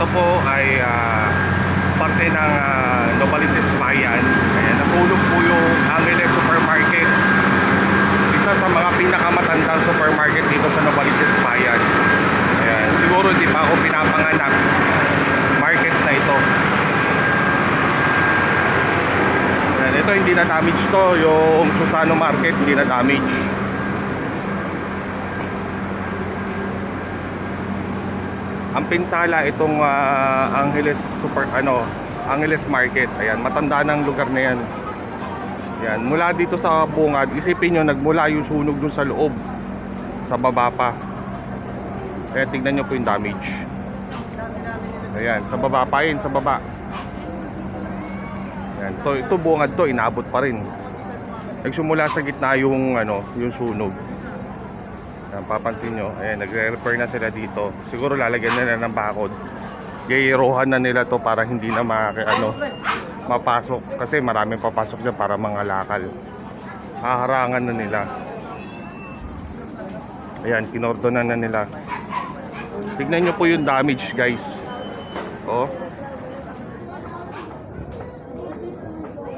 ito po ay uh, parte ng ah, uh, Novaliches Bayan. Ayan, nasunog po yung Angeles Supermarket. Isa sa mga pinakamatandang supermarket dito sa Novaliches Bayan. Ayan, siguro di pa ako pinapanganak market na ito. Ayan, ito hindi na damage to. Yung Susano Market hindi na damage. Ang pinsala itong ah, Angeles Super ano, Angeles Market. Ayan, matanda ng lugar na yan. Yan, mula dito sa bungad, isipin nyo, nagmula yung sunog dun sa loob. Sa baba pa. Kaya tignan nyo po yung damage. Ayan, sa baba pa yun, sa baba. Ayan, to, ito bungad to, inabot pa rin. Nagsumula sa gitna yung, ano, yung sunog. Ayan, papansin nyo, ayan, nagre-repair na sila dito. Siguro lalagyan na nila ng bakod. Gairohan na nila to para hindi na maki, ano, mapasok. Kasi maraming papasok dyan para mga lakal. Haharangan na nila. Ayan, kinordonan na nila. Tignan nyo po yung damage, guys. Oh.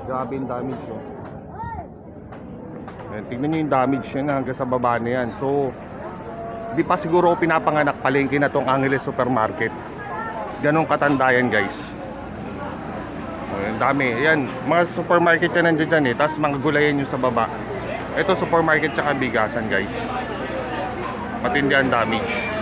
Grabe yung damage, oh. Ayan, tignan nyo yung damage yan hanggang sa baba na yan. So, di pa siguro pinapanganak palengke na tong Angeles Supermarket. Ganong katanda yan, guys. Ayan, dami. Ayan, mga supermarket yan nandiyan dyan eh. Tapos mga gulayan yung sa baba. Ito supermarket tsaka bigasan, guys. Matindi ang damage.